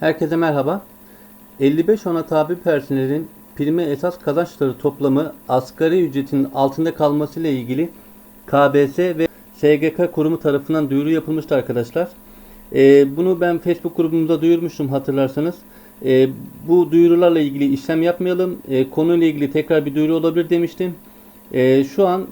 Herkese merhaba. 55 ona tabi personelin prime esas kazançları toplamı asgari ücretin altında kalması ile ilgili KBS ve SGK kurumu tarafından duyuru yapılmıştı arkadaşlar. Ee, bunu ben Facebook grubumuzda duyurmuştum hatırlarsanız. Ee, bu duyurularla ilgili işlem yapmayalım. Ee, konuyla ilgili tekrar bir duyuru olabilir demiştim. Ee, şu an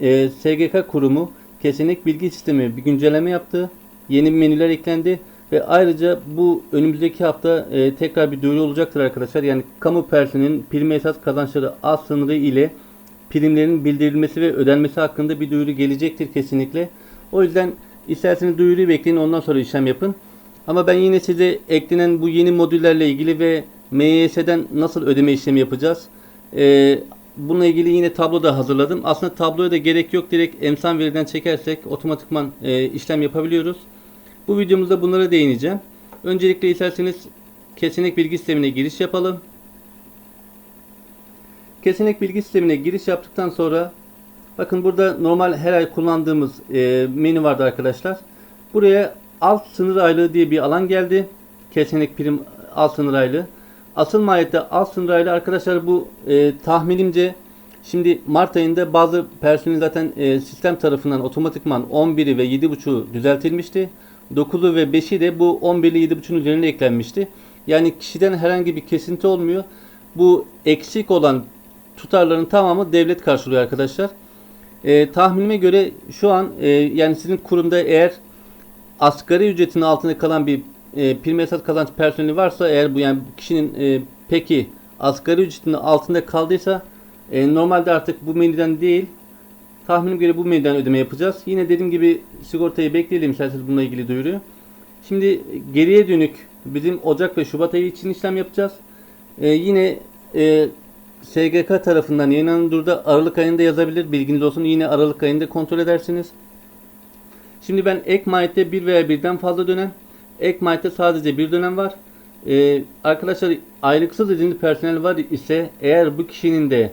e, SGK kurumu kesinlik bilgi sistemi bir güncelleme yaptı. Yeni menüler eklendi ve ayrıca bu önümüzdeki hafta e, tekrar bir duyuru olacaktır arkadaşlar. Yani kamu personelinin prim esas kazançları az sınırı ile primlerin bildirilmesi ve ödenmesi hakkında bir duyuru gelecektir kesinlikle. O yüzden isterseniz duyuruyu bekleyin ondan sonra işlem yapın. Ama ben yine size eklenen bu yeni modüllerle ilgili ve MYS'den nasıl ödeme işlemi yapacağız? Ee, bununla ilgili yine tablo da hazırladım. Aslında tabloya da gerek yok. Direkt emsan veriden çekersek otomatikman e, işlem yapabiliyoruz. Bu videomuzda bunlara değineceğim. Öncelikle isterseniz kesinlik bilgi sistemine giriş yapalım. Kesinlik bilgi sistemine giriş yaptıktan sonra bakın burada normal her ay kullandığımız e, menü vardı arkadaşlar. Buraya alt sınır aylığı diye bir alan geldi. Kesinlik prim alt sınır aylığı. Asıl maliyette alt sınır aylığı arkadaşlar bu e, tahminimce şimdi Mart ayında bazı personel zaten e, sistem tarafından otomatikman 11'i ve 7.5'u düzeltilmişti. 9'u ve 5'i de bu 11 ile 7.5'un üzerine eklenmişti. Yani kişiden herhangi bir kesinti olmuyor. Bu eksik olan tutarların tamamı devlet karşılıyor arkadaşlar. E, tahminime göre şu an e, yani sizin kurumda eğer asgari ücretin altında kalan bir e, prim esas kazanç personeli varsa eğer bu yani kişinin e, peki asgari ücretin altında kaldıysa e, normalde artık bu menüden değil tahminim göre bu menüden ödeme yapacağız. Yine dediğim gibi sigortayı bekleyelim isterseniz bununla ilgili duyuruyor. Şimdi geriye dönük bizim Ocak ve Şubat ayı için işlem yapacağız. E, yine e, SGK tarafından yayınlanan durda Aralık ayında yazabilir. Bilginiz olsun. Yine Aralık ayında kontrol edersiniz. Şimdi ben ek mahiyette bir veya birden fazla dönem. Ek mahiyette sadece bir dönem var. Ee, arkadaşlar aylıksız izinli personel var ise eğer bu kişinin de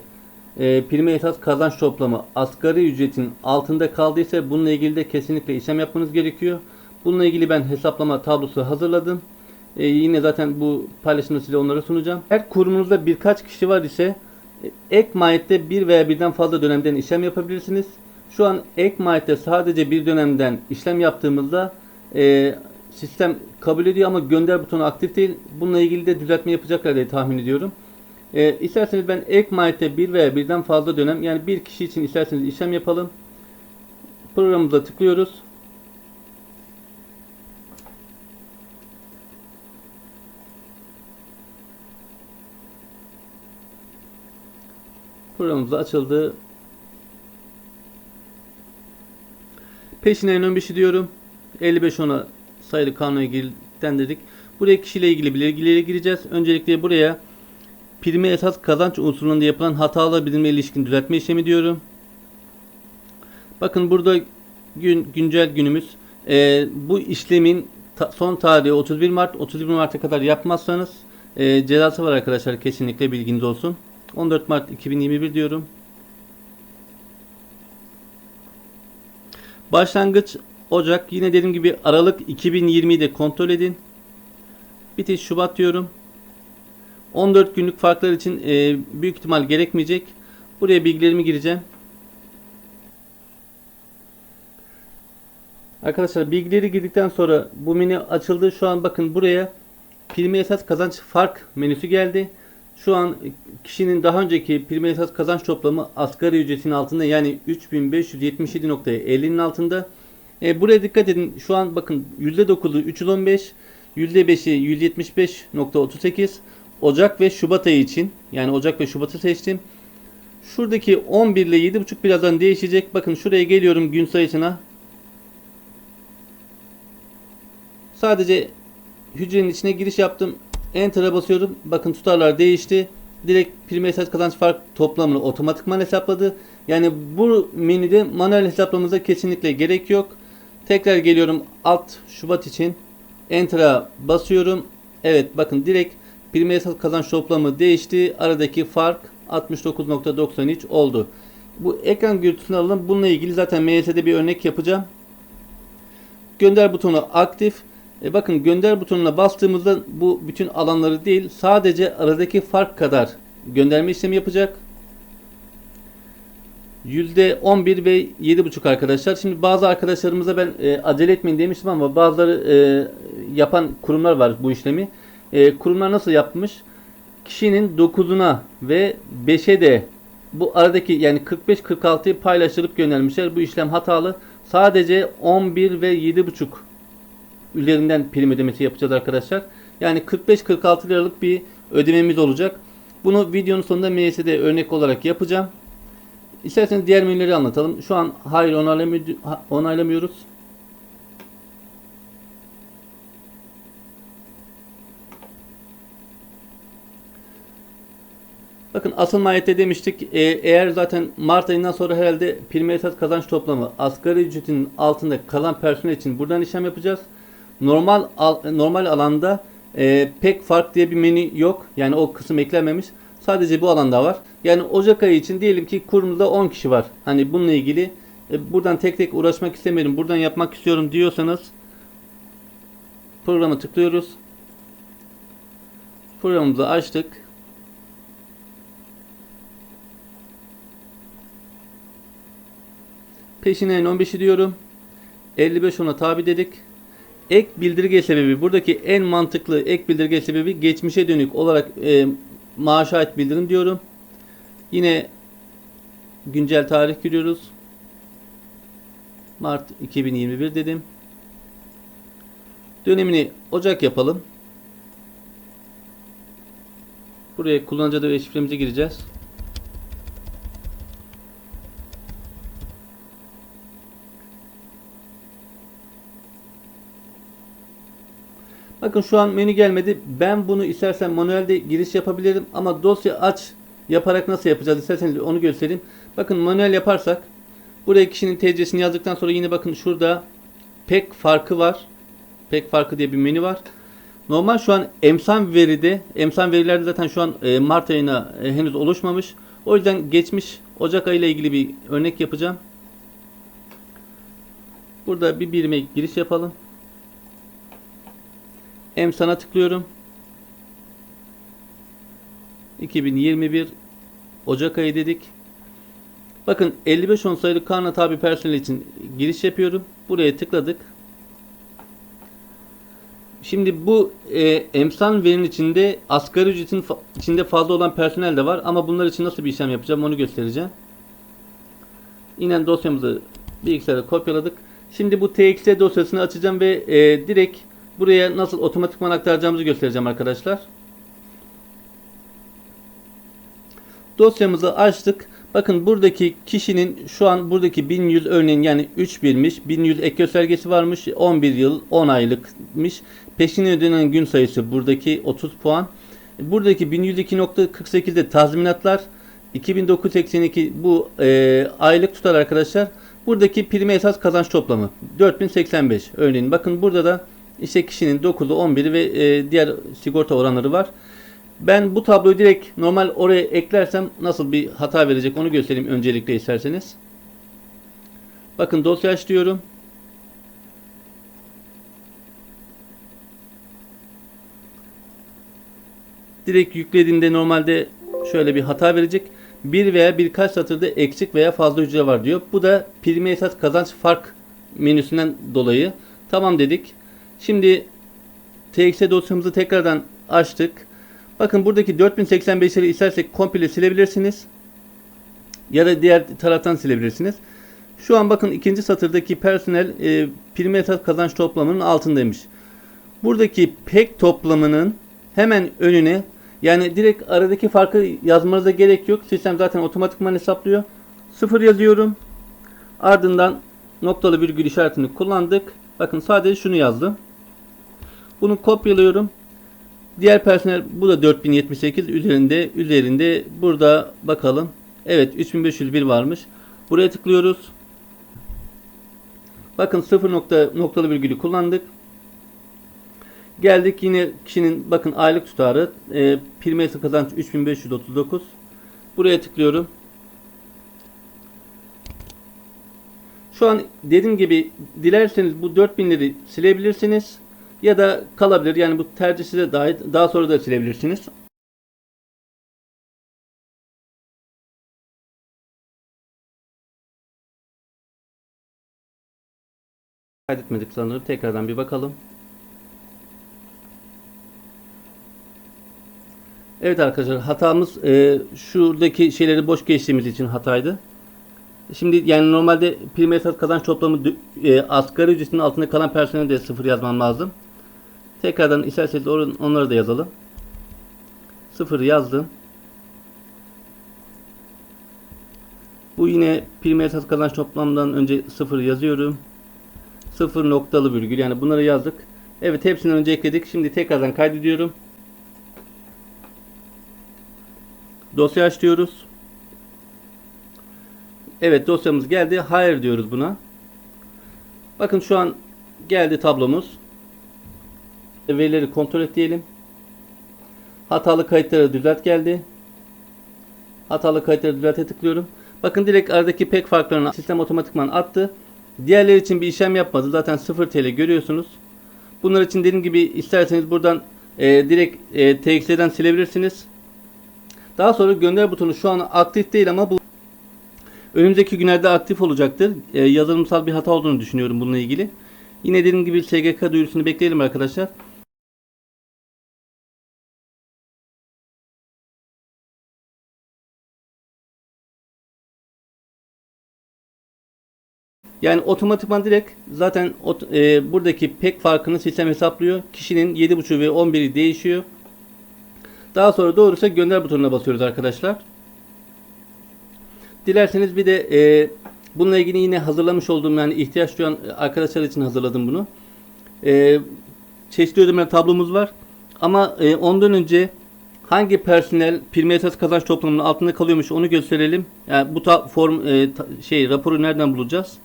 e, prime esas kazanç toplamı asgari ücretin altında kaldıysa bununla ilgili de kesinlikle işlem yapmanız gerekiyor. Bununla ilgili ben hesaplama tablosu hazırladım. Ee, yine zaten bu paylaşımda size onları sunacağım. Eğer kurumunuzda birkaç kişi var ise e, ek mahiyette bir veya birden fazla dönemden işlem yapabilirsiniz. Şu an ek mahiyette sadece bir dönemden işlem yaptığımızda e, sistem kabul ediyor ama gönder butonu aktif değil. Bununla ilgili de düzeltme yapacaklar diye tahmin ediyorum. E, isterseniz ben ek mahiyette bir veya birden fazla dönem yani bir kişi için isterseniz işlem yapalım. Programımıza tıklıyoruz. Programımız açıldı. Peşine en ön bir şey diyorum. 55 ona sayılı kanuna dedik. Buraya kişiyle ilgili bilgilere gireceğiz. Öncelikle buraya prime esas kazanç unsurlarında yapılan hatalı bildirme ilişkin düzeltme işlemi diyorum. Bakın burada gün güncel günümüz. Ee, bu işlemin ta, son tarihi 31 Mart. 31 Mart'a kadar yapmazsanız e, cezası var arkadaşlar. Kesinlikle bilginiz olsun. 14 Mart 2021 diyorum. Başlangıç Ocak yine dediğim gibi Aralık 2020'yi de kontrol edin. Bitiş Şubat diyorum. 14 günlük farklar için e, büyük ihtimal gerekmeyecek. Buraya bilgilerimi gireceğim. Arkadaşlar bilgileri girdikten sonra bu menü açıldı. Şu an bakın buraya primi esas kazanç fark menüsü geldi. Şu an kişinin daha önceki primi esas kazanç toplamı asgari ücretin altında yani 3577.50'nin altında. E, buraya dikkat edin. Şu an bakın %9'u 315, %5'i 175.38 Ocak ve Şubat ayı için yani Ocak ve Şubat'ı seçtim. Şuradaki 11 ile 7.5 birazdan değişecek. Bakın şuraya geliyorum gün sayısına. Sadece hücrenin içine giriş yaptım. Enter'a basıyorum. Bakın tutarlar değişti. Direkt prime esas kazanç fark toplamını otomatikman hesapladı. Yani bu menüde manuel hesaplamamıza kesinlikle gerek yok. Tekrar geliyorum alt Şubat için. Enter'a basıyorum. Evet bakın direkt prime esas kazanç toplamı değişti. Aradaki fark 69.93 oldu. Bu ekran görüntüsünü alalım. Bununla ilgili zaten MS'de bir örnek yapacağım. Gönder butonu aktif. E bakın gönder butonuna bastığımızda bu bütün alanları değil sadece aradaki fark kadar gönderme işlemi yapacak. %11 ve 7.5 arkadaşlar. Şimdi bazı arkadaşlarımıza ben e, acele etmeyin demiştim ama bazıları e, yapan kurumlar var bu işlemi. E, kurumlar nasıl yapmış? Kişinin 9'una ve 5'e de bu aradaki yani 45-46'yı paylaştırıp göndermişler. Bu işlem hatalı. Sadece 11 ve 7.5 üzerinden prim ödemesi yapacağız arkadaşlar. Yani 45-46 liralık bir ödememiz olacak. Bunu videonun sonunda MS'de örnek olarak yapacağım. İsterseniz diğer menüleri anlatalım. Şu an hayır onaylamıyor- onaylamıyoruz. Bakın asıl maliyette demiştik. e, eğer zaten Mart ayından sonra herhalde prim esas kazanç toplamı asgari ücretin altında kalan personel için buradan işlem yapacağız. Normal al- normal alanda e, pek fark diye bir menü yok. Yani o kısım eklenmemiş. Sadece bu alanda var. Yani Ocak ayı için diyelim ki kurumda 10 kişi var. Hani bununla ilgili e, buradan tek tek uğraşmak istemiyorum. Buradan yapmak istiyorum diyorsanız programı tıklıyoruz. Programımızı açtık. Peşine 15'i diyorum. 55 ona tabi dedik. Ek bildirge sebebi buradaki en mantıklı ek bildirge sebebi geçmişe dönük olarak e, maaşa ait bildirim diyorum. Yine güncel tarih giriyoruz. Mart 2021 dedim. Dönemini Ocak yapalım. Buraya kullanıcı adı ve şifremize gireceğiz. Bakın şu an menü gelmedi. Ben bunu istersen manuelde giriş yapabilirim ama dosya aç yaparak nasıl yapacağız isterseniz onu göstereyim. Bakın manuel yaparsak buraya kişinin TC'sini yazdıktan sonra yine bakın şurada pek farkı var. Pek farkı diye bir menü var. Normal şu an emsan veride, emsan verilerde zaten şu an e, Mart ayına e, henüz oluşmamış. O yüzden geçmiş Ocak ayı ile ilgili bir örnek yapacağım. Burada bir birime giriş yapalım. Emsan'a tıklıyorum. 2021 Ocak ayı dedik. Bakın 55 sayılı karna tabi personel için giriş yapıyorum. Buraya tıkladık. Şimdi bu e, emsan verinin içinde asgari ücretin fa- içinde fazla olan personel de var ama bunlar için nasıl bir işlem yapacağım onu göstereceğim. İnen dosyamızı bilgisayara kopyaladık. Şimdi bu TXT dosyasını açacağım ve e, direkt buraya nasıl otomatikman aktaracağımızı göstereceğim arkadaşlar. Dosyamızı açtık. Bakın buradaki kişinin şu an buradaki 1100 örneğin yani 3 birmiş. 1100 ek göstergesi varmış. 11 yıl 10 aylıkmış. Peşine ödenen gün sayısı buradaki 30 puan. Buradaki 1102.48'de tazminatlar 2982 bu e, aylık tutar arkadaşlar. Buradaki prime esas kazanç toplamı 4085 örneğin. Bakın burada da işte kişinin 9'u 11'i ve e, diğer sigorta oranları var. Ben bu tabloyu direkt normal oraya eklersem nasıl bir hata verecek onu göstereyim öncelikle isterseniz. Bakın dosya aç diyorum. Direkt yüklediğimde normalde şöyle bir hata verecek. Bir veya birkaç satırda eksik veya fazla hücre var diyor. Bu da primi esas kazanç fark menüsünden dolayı. Tamam dedik. Şimdi TXT dosyamızı tekrardan açtık. Bakın buradaki 4085'leri istersek komple silebilirsiniz. Ya da diğer taraftan silebilirsiniz. Şu an bakın ikinci satırdaki personel e, primi esas kazanç toplamının altındaymış. Buradaki pek toplamının hemen önüne yani direkt aradaki farkı yazmanıza gerek yok. Sistem zaten otomatikman hesaplıyor. 0 yazıyorum. Ardından noktalı virgül işaretini kullandık. Bakın sadece şunu yazdım. Bunu kopyalıyorum. Diğer personel bu da 4078 üzerinde üzerinde burada bakalım. Evet 3501 varmış. Buraya tıklıyoruz. Bakın 0 nokta noktalı virgülü kullandık. Geldik yine kişinin bakın aylık tutarı e, prime kazanç 3539. Buraya tıklıyorum. Şu an dediğim gibi dilerseniz bu 4000'leri silebilirsiniz. Ya da kalabilir. Yani bu tercih size dair. Daha sonra da silebilirsiniz. Kaydetmedik sanırım. Tekrardan bir bakalım. Evet arkadaşlar hatamız e, şuradaki şeyleri boş geçtiğimiz için hataydı. Şimdi yani normalde prim esas kazanç toplamı e, asgari ücretin altında kalan personel de sıfır yazmam lazım. Tekrardan isterseniz or- onları da yazalım. Sıfır yazdım. Bu yine prim esas kazanç toplamından önce sıfır yazıyorum. Sıfır noktalı virgül yani bunları yazdık. Evet hepsini önce ekledik. Şimdi tekrardan kaydediyorum. Dosya aç diyoruz. Evet dosyamız geldi. Hayır diyoruz buna. Bakın şu an geldi tablomuz. Verileri kontrol et diyelim. Hatalı kayıtları düzelt geldi. Hatalı kayıtları düzelte tıklıyorum. Bakın direkt aradaki pek farklarını sistem otomatikman attı. Diğerleri için bir işlem yapmadı. Zaten 0 TL görüyorsunuz. Bunlar için dediğim gibi isterseniz buradan e, direkt e, TXT'den silebilirsiniz. Daha sonra gönder butonu şu an aktif değil ama bu önümüzdeki günlerde aktif olacaktır. Ee, yazılımsal bir hata olduğunu düşünüyorum bununla ilgili. Yine dediğim gibi SGK duyurusunu bekleyelim arkadaşlar. Yani otomatikman direkt zaten e, buradaki pek farkını sistem hesaplıyor. Kişinin 7.5 ve 11'i değişiyor. Daha sonra doğruysa gönder butonuna basıyoruz arkadaşlar. Dilerseniz bir de e, bununla ilgili yine hazırlamış olduğum yani ihtiyaç duyan arkadaşlar için hazırladım bunu. E, çeşitli ödemeler tablomuz var. Ama e, ondan önce hangi personel primi esas kazanç toplamının altında kalıyormuş onu gösterelim. Yani bu ta, form e, ta- şey raporu nereden bulacağız?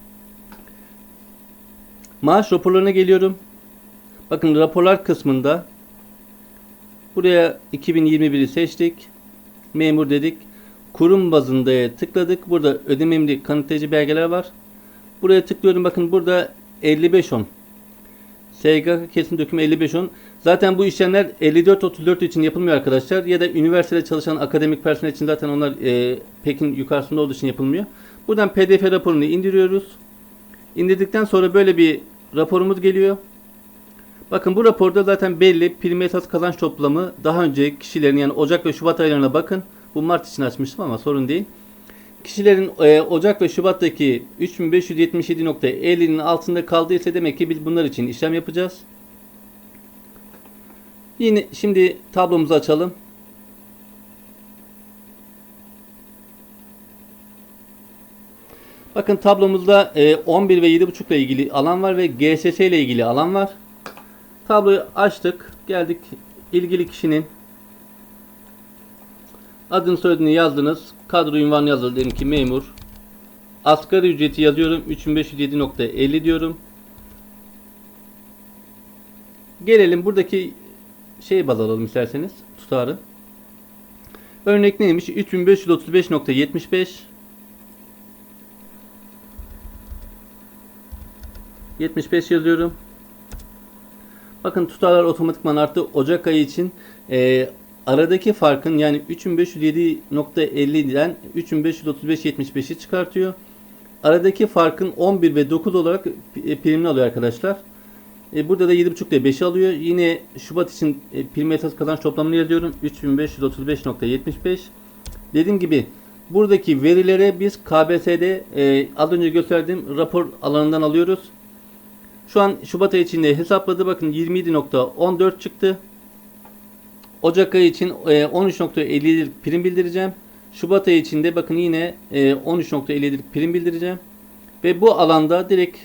Maaş raporlarına geliyorum. Bakın raporlar kısmında Buraya 2021'i seçtik. Memur dedik. Kurum bazında tıkladık. Burada ödememli kanıtlayıcı belgeler var. Buraya tıklıyorum. Bakın burada 5510. SGK kesin dökümü 5510. Zaten bu işlemler 5434 için yapılmıyor arkadaşlar. Ya da üniversitede çalışan akademik personel için zaten onlar e, pekin yukarısında olduğu için yapılmıyor. Buradan PDF raporunu indiriyoruz. İndirdikten sonra böyle bir raporumuz geliyor. Bakın bu raporda zaten belli prim esas kazanç toplamı daha önce kişilerin yani Ocak ve Şubat aylarına bakın. Bu Mart için açmıştım ama sorun değil. Kişilerin e, Ocak ve Şubat'taki 3577.50'nin altında kaldıysa demek ki biz bunlar için işlem yapacağız. Yine şimdi tablomuzu açalım. Bakın tablomuzda e, 11 ve 7.5 ile ilgili alan var ve GSS ile ilgili alan var. Tabloyu açtık. Geldik ilgili kişinin adını soyadını yazdınız. Kadro ünvanı yazıldı. Diyelim ki memur. Asgari ücreti yazıyorum. 3507.50 diyorum. Gelelim buradaki şeyi baz alalım isterseniz. Tutarı. Örnek neymiş? 3535.75 75 yazıyorum. Bakın tutarlar otomatikman arttı. Ocak ayı için e, aradaki farkın yani 3507.50'den 3535.75'i çıkartıyor. Aradaki farkın 11 ve 9 olarak e, primini alıyor arkadaşlar. E, burada da 7.5 ile 5'i alıyor. Yine Şubat için e, prim esas kazanç toplamını yazıyorum. 3535.75. Dediğim gibi buradaki verilere biz KBS'de e, az önce gösterdiğim rapor alanından alıyoruz. Şu an Şubat ayı içinde hesapladı. Bakın 27.14 çıktı. Ocak ayı için e, 13.57'lik prim bildireceğim. Şubat ayı içinde bakın yine e, 13.57'lik prim bildireceğim. Ve bu alanda direkt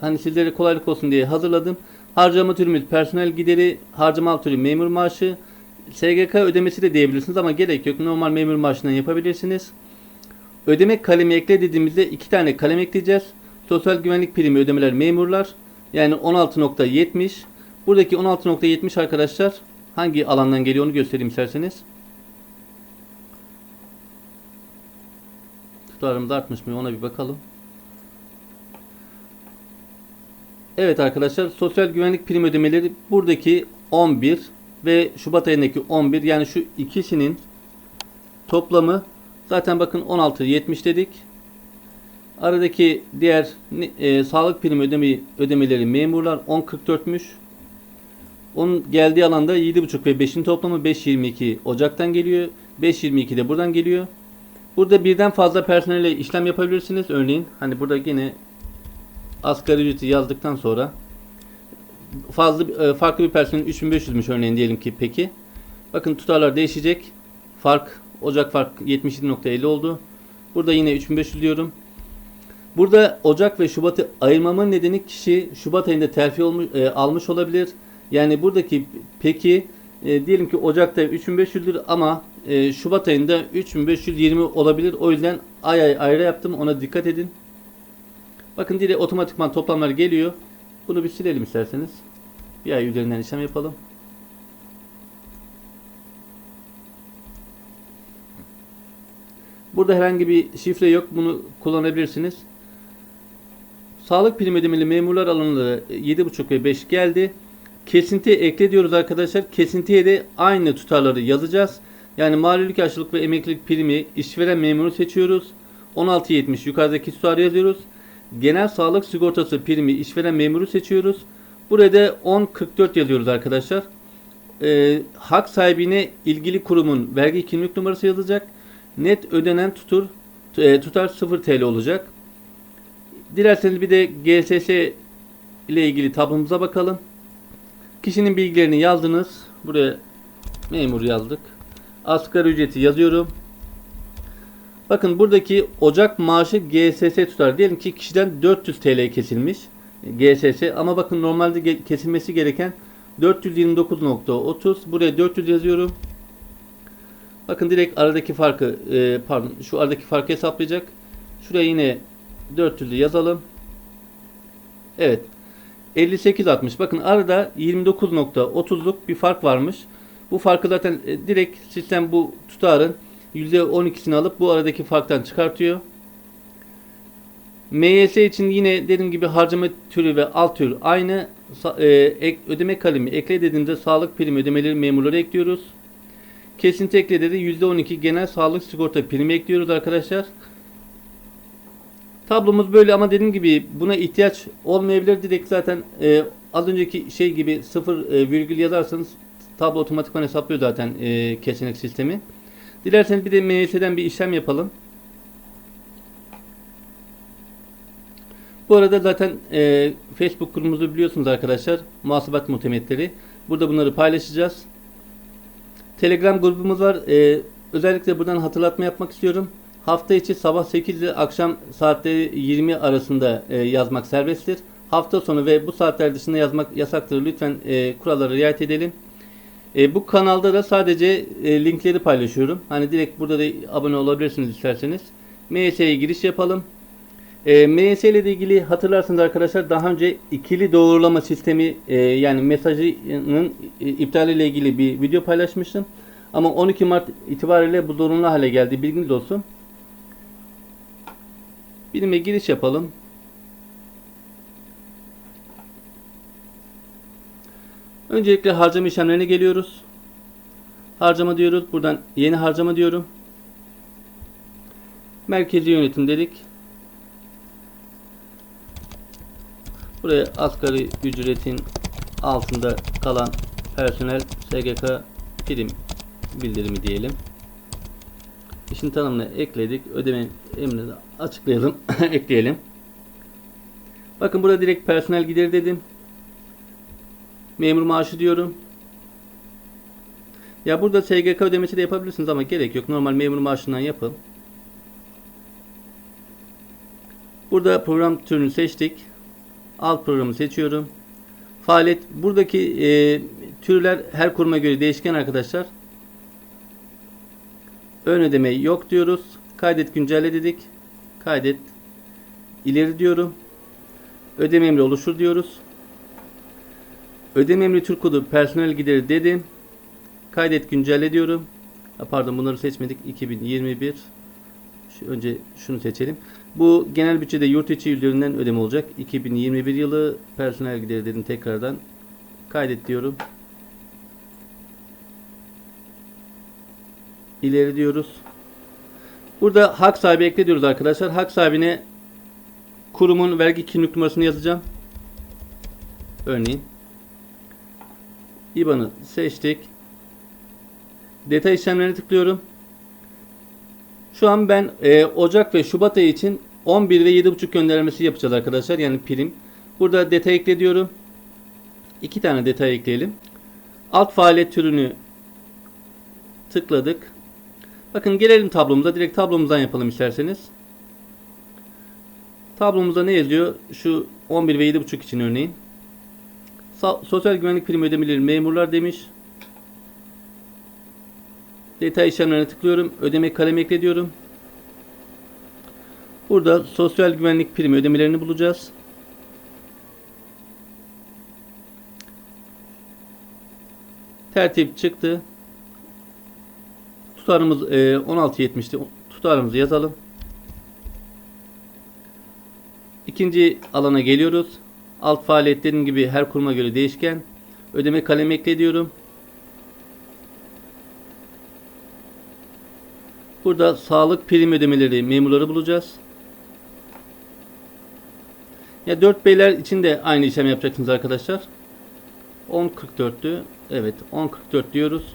hani sizlere kolaylık olsun diye hazırladım. Harcama türümüz personel gideri, harcama türü memur maaşı, SGK ödemesi de diyebilirsiniz ama gerek yok. Normal memur maaşından yapabilirsiniz. Ödeme kalemi ekle dediğimizde iki tane kalem ekleyeceğiz. Sosyal güvenlik primi ödemeler memurlar. Yani 16.70. Buradaki 16.70 arkadaşlar hangi alandan geliyor onu göstereyim isterseniz. Tutarımız artmış mı ona bir bakalım. Evet arkadaşlar sosyal güvenlik prim ödemeleri buradaki 11 ve Şubat ayındaki 11 yani şu ikisinin toplamı zaten bakın 16.70 dedik. Aradaki diğer e, sağlık primi ödeme, ödemeleri memurlar 10.44'müş. Onun geldiği alanda 7.5 ve 5'in toplamı 5.22 Ocak'tan geliyor. 5.22 de buradan geliyor. Burada birden fazla personelle işlem yapabilirsiniz. Örneğin hani burada yine asgari ücreti yazdıktan sonra fazla e, farklı bir personel 3500'müş örneğin diyelim ki peki. Bakın tutarlar değişecek. Fark Ocak fark 77.50 oldu. Burada yine 3500 diyorum. Burada Ocak ve Şubat'ı ayırmamın nedeni kişi Şubat ayında terfi olmuş, e, almış olabilir. Yani buradaki peki e, diyelim ki Ocak'ta 3500'dür ama e, Şubat ayında 3520 olabilir. O yüzden ay ay ayrı yaptım. Ona dikkat edin. Bakın direkt otomatikman toplamlar geliyor. Bunu bir silelim isterseniz. Bir ay üzerinden işlem yapalım. Burada herhangi bir şifre yok. Bunu kullanabilirsiniz. Sağlık prim ödemeli memurlar alanları 7.5 ve 5 geldi. Kesinti ekle diyoruz arkadaşlar. Kesintiye de aynı tutarları yazacağız. Yani mağlulik yaşlılık ve emeklilik primi işveren memuru seçiyoruz. 16.70 yukarıdaki tutarı yazıyoruz. Genel sağlık sigortası primi işveren memuru seçiyoruz. Burada 10.44 yazıyoruz arkadaşlar. Ee, hak sahibine ilgili kurumun vergi kimlik numarası yazılacak. Net ödenen tutur e, tutar 0 TL olacak. Dilerseniz bir de GSS ile ilgili tablomuza bakalım. Kişinin bilgilerini yazdınız. Buraya memur yazdık. Asgari ücreti yazıyorum. Bakın buradaki Ocak maaşı GSS tutar. Diyelim ki kişiden 400 TL kesilmiş. GSS ama bakın normalde kesilmesi gereken 429.30. Buraya 400 yazıyorum. Bakın direkt aradaki farkı e, pardon şu aradaki farkı hesaplayacak. Şuraya yine 400'ü yazalım. Evet. 58.60. Bakın arada 29.30'luk bir fark varmış. Bu farkı zaten e, direkt sistem bu tutarın %12'sini alıp bu aradaki farktan çıkartıyor. MYS için yine dediğim gibi harcama türü ve alt tür aynı. E, ödeme kalemi ekle dediğimde sağlık primi ödemeleri memurları ekliyoruz. Kesinti ekle dedi %12 genel sağlık sigorta primi ekliyoruz arkadaşlar. Tablomuz böyle ama dediğim gibi buna ihtiyaç olmayabilir. Direkt zaten e, az önceki şey gibi sıfır e, virgül yazarsanız tablo otomatikman hesaplıyor zaten e, kesinlik sistemi. Dilerseniz bir de MYS'den bir işlem yapalım. Bu arada zaten e, Facebook grubumuzu biliyorsunuz arkadaşlar. Muhasebet muhtemetleri. Burada bunları paylaşacağız. Telegram grubumuz var. E, özellikle buradan hatırlatma yapmak istiyorum. Hafta içi sabah 8 ile akşam saatleri 20 arasında e, yazmak serbesttir. Hafta sonu ve bu saatler dışında yazmak yasaktır. Lütfen e, kurallara riayet edelim. E, bu kanalda da sadece e, linkleri paylaşıyorum. Hani direkt burada da abone olabilirsiniz isterseniz. MS'ye giriş yapalım. E, MS ile ilgili hatırlarsınız arkadaşlar daha önce ikili doğrulama sistemi e, yani mesajının e, iptali ile ilgili bir video paylaşmıştım. Ama 12 Mart itibariyle bu zorunlu hale geldi. Bilginiz olsun. Bilime giriş yapalım. Öncelikle harcama işlemlerine geliyoruz. Harcama diyoruz. Buradan yeni harcama diyorum. Merkezi yönetim dedik. Buraya asgari ücretin altında kalan personel SGK prim bildirimi diyelim. İşin tanımını ekledik. Ödeme emrini de açıklayalım. ekleyelim. Bakın burada direkt personel gideri dedim. Memur maaşı diyorum. Ya burada SGK ödemesi de yapabilirsiniz ama gerek yok. Normal memur maaşından yapın. Burada program türünü seçtik. Alt programı seçiyorum. Faaliyet buradaki e, türler her kuruma göre değişken arkadaşlar. Ön ödeme yok diyoruz. Kaydet güncelle dedik. Kaydet ileri diyorum. Ödeme emri oluşur diyoruz. Ödeme emri Türk kodu personel gideri dedim. Kaydet güncelle diyorum. Pardon bunları seçmedik. 2021 Şu, önce şunu seçelim. Bu genel bütçede yurt içi üzerinden ödeme olacak. 2021 yılı personel gideri dedim tekrardan. Kaydet diyorum. İleri diyoruz. Burada hak sahibi ekle arkadaşlar. Hak sahibine kurumun vergi kimlik numarasını yazacağım. Örneğin. IBAN'ı seçtik. Detay işlemlerine tıklıyorum. Şu an ben e, Ocak ve Şubat ayı için 11 ve 7.5 göndermesi yapacağız arkadaşlar. Yani prim. Burada detay ekle diyorum. İki tane detay ekleyelim. Alt faaliyet türünü tıkladık. Bakın gelelim tablomuza. Direkt tablomuzdan yapalım isterseniz. Tablomuzda ne yazıyor? Şu 11 ve 7.5 için örneğin. Sosyal güvenlik prim ödemeleri memurlar demiş. Detay işlemlerine tıklıyorum. Ödeme kalemi ekle diyorum. Burada sosyal güvenlik primi ödemelerini bulacağız. Tertip çıktı. Tutarımız e, 16.70'ti. Tutarımızı yazalım. İkinci alana geliyoruz. Alt faaliyetlerin gibi her kuruma göre değişken. Ödeme kalemi ekle diyorum. Burada sağlık prim ödemeleri memurları bulacağız. Ya 4 beyler için de aynı işlem yapacaksınız arkadaşlar. 10.44'tü. Evet 10.44 diyoruz.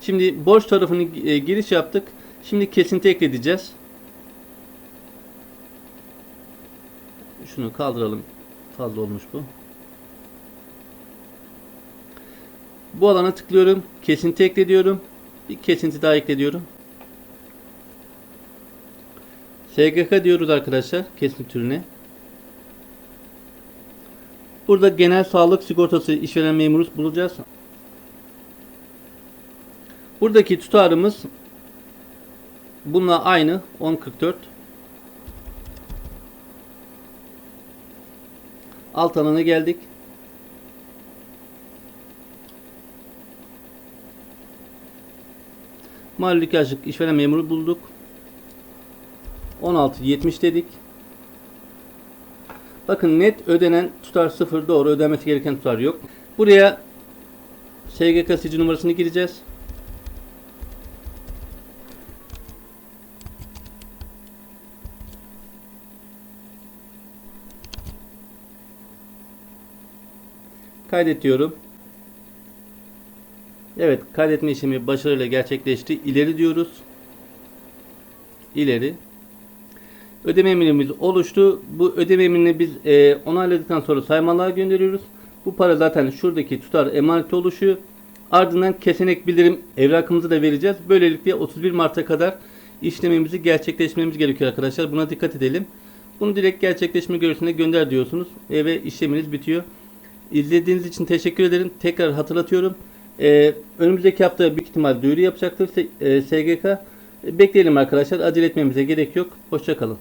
Şimdi borç tarafını e, giriş yaptık. Şimdi kesinti ekledeceğiz. Şunu kaldıralım. Fazla olmuş bu. Bu alana tıklıyorum. Kesinti ekle diyorum. Bir kesinti daha ekle diyorum. SGK diyoruz arkadaşlar kesinti türüne. Burada genel sağlık sigortası işveren memuru bulacağız. Buradaki tutarımız bununla aynı 10.44. Alt alana geldik. Mali açık işveren memuru bulduk. 16.70 dedik. Bakın net ödenen tutar sıfır doğru ödenmesi gereken tutar yok. Buraya SGK sicil numarasını gireceğiz. Kaydet diyorum. Evet kaydetme işlemi başarıyla gerçekleşti. İleri diyoruz. İleri. Ödeme emirimiz oluştu. Bu ödeme emirini biz e, onayladıktan sonra saymalığa gönderiyoruz. Bu para zaten şuradaki tutar emaneti oluşuyor. Ardından kesenek bildirim evrakımızı da vereceğiz. Böylelikle 31 Mart'a kadar işlemimizi gerçekleştirmemiz gerekiyor arkadaşlar. Buna dikkat edelim. Bunu direkt gerçekleşme görüntüsüne gönder diyorsunuz e, ve işleminiz bitiyor. İzlediğiniz için teşekkür ederim. Tekrar hatırlatıyorum. Ee, önümüzdeki hafta büyük ihtimal duyuru yapacaktır S- e, SGK. Bekleyelim arkadaşlar. Acele etmemize gerek yok. Hoşçakalın.